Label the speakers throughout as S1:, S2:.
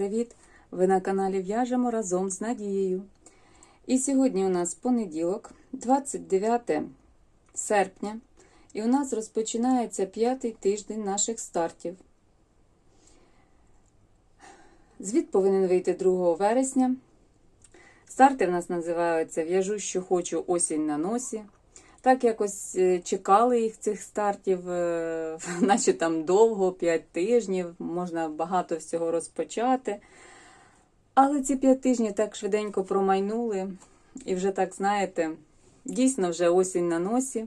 S1: привіт! Ви на каналі В'яжемо разом з Надією. І сьогодні у нас понеділок, 29 серпня, і у нас розпочинається п'ятий тиждень наших стартів. Звіт повинен вийти 2 вересня. Старти в нас називаються В'яжу, що хочу осінь на носі. Так якось е, чекали їх цих стартів, е, наче там довго, 5 тижнів, можна багато всього розпочати. Але ці 5 тижнів так швиденько промайнули. І вже так, знаєте, дійсно вже осінь на носі.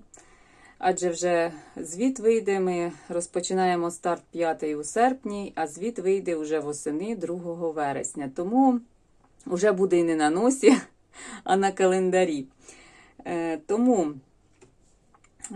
S1: Адже вже звіт вийде. Ми розпочинаємо старт 5 у серпні, а звіт вийде вже восени 2 вересня. Тому вже буде і не на носі, а на календарі. Е, Тому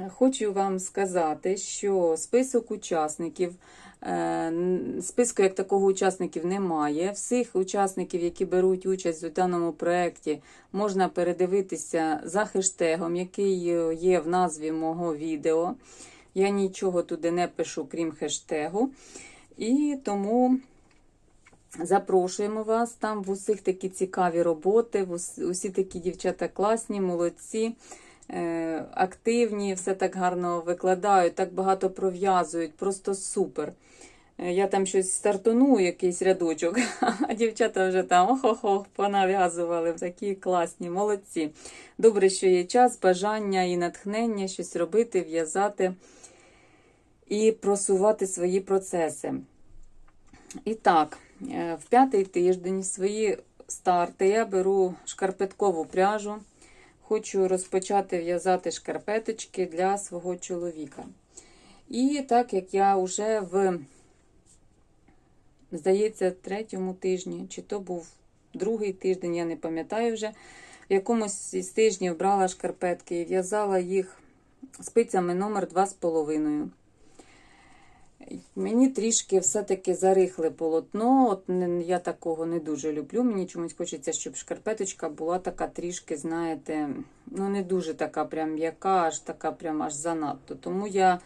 S1: Хочу вам сказати, що список учасників, е, списку як такого учасників немає. Всіх учасників, які беруть участь у даному проєкті, можна передивитися за хештегом, який е, є в назві мого відео. Я нічого туди не пишу, крім хештегу. І тому запрошуємо вас. Там в усіх такі цікаві роботи, усі такі дівчата класні, молодці активні, все так гарно викладають, так багато пров'язують, просто супер. Е, Я там щось стартону, якийсь рядочок, а дівчата вже там ох-ох-ох, понав'язували, такі класні, молодці. Добре, що є час, бажання і натхнення щось робити, в'язати і просувати свої процеси. І так, е, в п'ятий тиждень свої старти я беру шкарпеткову пряжу. Хочу розпочати в'язати шкарпеточки для свого чоловіка. І так як я вже в, здається, третьому тижні, чи то був другий тиждень, я не пам'ятаю вже, в якомусь із тижнів брала шкарпетки і в'язала їх спицями номер 2,5. Мені трішки все-таки зарихле полотно. От я такого не дуже люблю. Мені чомусь хочеться, щоб шкарпеточка була така трішки, знаєте, ну не дуже така прям м'яка, аж така прям аж занадто. Тому я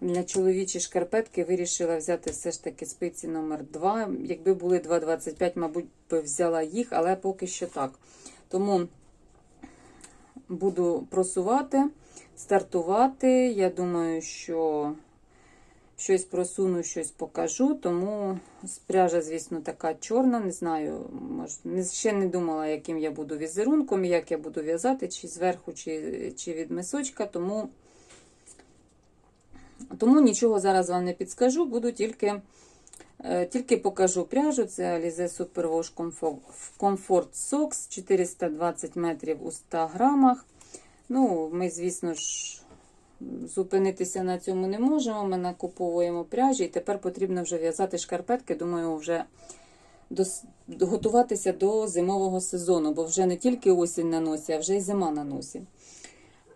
S1: для чоловічої шкарпетки вирішила взяти все ж таки спиці номер 2 Якби були 2,25, мабуть, би взяла їх, але поки що так. Тому буду просувати, стартувати. Я думаю, що щось просуну, щось покажу. Тому пряжа, звісно, така чорна. Не знаю, може, ще не думала, яким я буду візерунком, як я буду в'язати, чи зверху, чи, чи від мисочка. Тому, тому нічого зараз вам не підскажу, буду тільки. Е, Тільки покажу пряжу. Це Alize Superwash Comfort- Socks 420 метрів у 100 грамах. Ну, ми, звісно ж, зупинитися на цьому не можемо. Ми накуповуємо пряжі, і тепер потрібно вже в'язати шкарпетки. Думаю, вже дос- готуватися до зимового сезону, бо вже не тільки осінь на носі, а вже й зима на носі.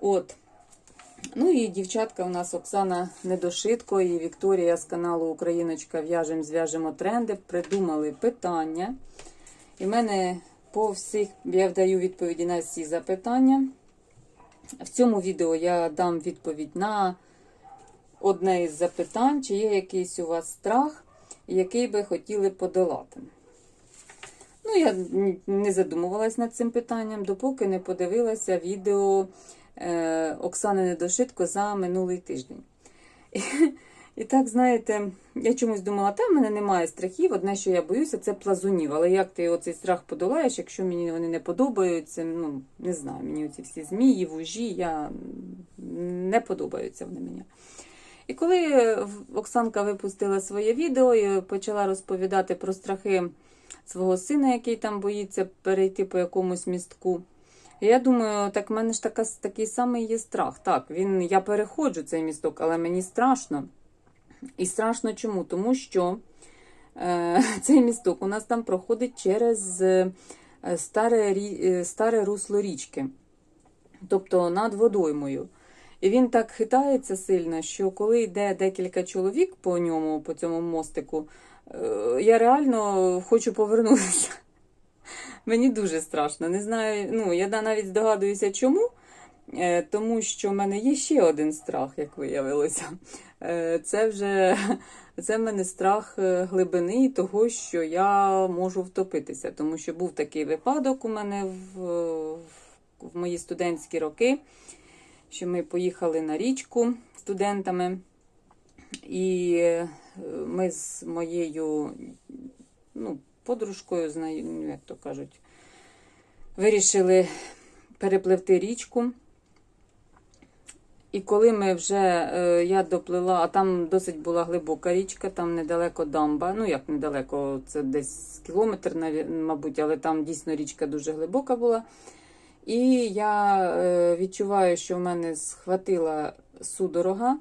S1: От. Ну і дівчатка у нас Оксана Недошитко і Вікторія з каналу Україночка В'яжем, зв'яжемо тренди. Придумали питання. І в мене по всіх я вдаю відповіді на всі запитання. В цьому відео я дам відповідь на одне із запитань, чи є якийсь у вас страх, який би хотіли подолати. Ну, я не задумувалась над цим питанням, допоки не подивилася відео е, Оксани Недошитко за минулий тиждень. І, так, знаєте, я чомусь думала, там в мене немає страхів. Одне, що я боюся, це плазунів. Але як ти оцей страх подолаєш, якщо мені вони не подобаються, ну не знаю, мені оці всі змії, вужі, я не подобаються вони мені. І коли е, Оксанка випустила своє відео і почала розповідати про страхи свого сина, який там боїться перейти по якомусь містку. Я думаю, так в мене ж така, такий самий є страх. Так, він, я переходжу цей місток, але мені страшно. І страшно чому? Тому що е, цей місток у нас там проходить через е, старе, е, старе русло річки, тобто над водоймою. І він так хитається сильно, що коли йде декілька чоловік по ньому, по цьому мостику, я реально хочу повернутися. Мені дуже страшно. Не знаю, ну я навіть здогадуюся, чому. Е, Тому що в мене є ще один страх, як виявилося. Е, Це вже це в мене страх е, глибини і того, що я можу втопитися. Тому що був такий випадок у мене в, в мої студентські роки, що ми поїхали на річку студентами, і ми з моєю ну, подружкою, ну, як то кажуть, вирішили перепливти річку. І коли ми вже е, я доплила, а там досить була глибока річка, там недалеко дамба. Ну як недалеко, це десь кілометр, мабуть, але там дійсно річка дуже глибока була. І я е, відчуваю, що в мене схватила судорога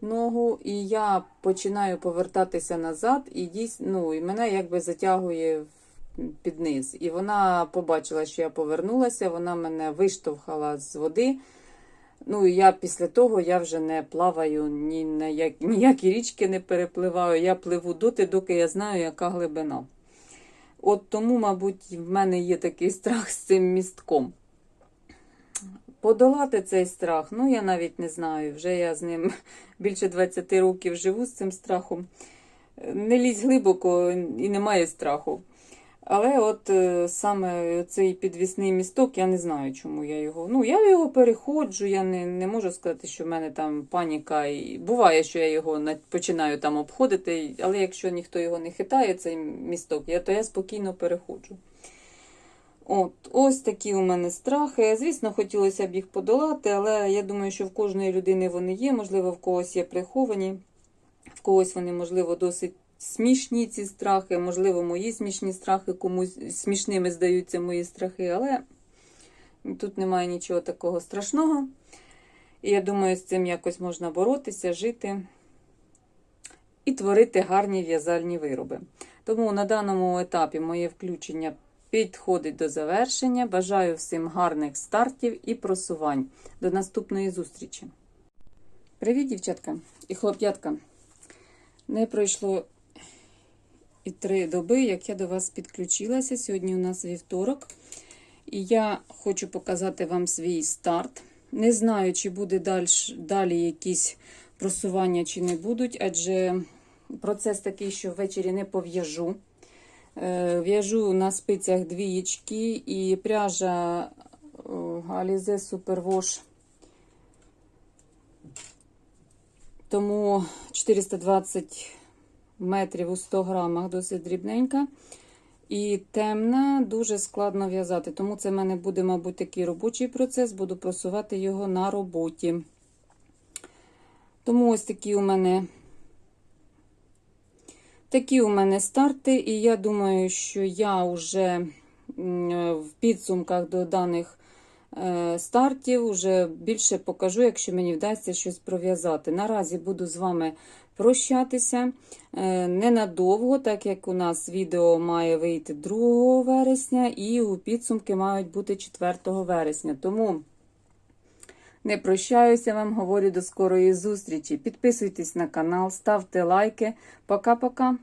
S1: ногу, і я починаю повертатися назад, і дійсно, ну, і мене якби затягує під низ. І вона побачила, що я повернулася, вона мене виштовхала з води. Ну, я після того я вже не плаваю, ні на як, ніякі річки не перепливаю. Я пливу доти, доки я знаю, яка глибина. От тому, мабуть, в мене є такий страх з цим містком. Подолати цей страх, ну я навіть не знаю. Вже я з ним більше 20 років живу з цим страхом. Не лізь глибоко і немає страху. Але от е, саме цей підвісний місток, я не знаю, чому я його. Ну, я його переходжу, я не, не можу сказати, що в мене там паніка. І буває, що я його починаю там обходити, але якщо ніхто його не хитає, цей місток, я, то я спокійно переходжу. От, ось такі у мене страхи. Звісно, хотілося б їх подолати, але я думаю, що в кожної людини вони є. Можливо, в когось є приховані, в когось вони, можливо, досить смішні ці страхи, можливо, мої смішні страхи, комусь смішними здаються мої страхи, але тут немає нічого такого страшного. І я думаю, з цим якось можна боротися, жити і творити гарні в'язальні вироби. Тому на даному етапі моє включення підходить до завершення. Бажаю всім гарних стартів і просувань. До наступної зустрічі. Привіт, дівчатка і хлоп'ятка. Не пройшло і три доби, як я до вас підключилася. Сьогодні у нас вівторок. І я хочу показати вам свій старт. Не знаю, чи буде далі, далі якісь просування, чи не будуть, адже процес такий, що ввечері не пов'яжу. Е, В'яжу на спицях двієчки і пряжа Alize Superwash. Тому 420 метрів у 100 грамах досить дрібненька. І темна, дуже складно в'язати. Тому це в мене буде, мабуть, такий робочий процес, буду просувати його на роботі. Тому ось такі у мене такі у мене старти, і я думаю, що я вже в підсумках до даних е, стартів вже більше покажу, якщо мені вдасться щось пров'язати. Наразі буду з вами прощатися е, ненадовго, так як у нас відео має вийти 2 вересня, і у підсумки мають бути 4 вересня. Тому не прощаюся вам, говорю до скорої зустрічі. Підписуйтесь на канал, ставте лайки. Пока-пока.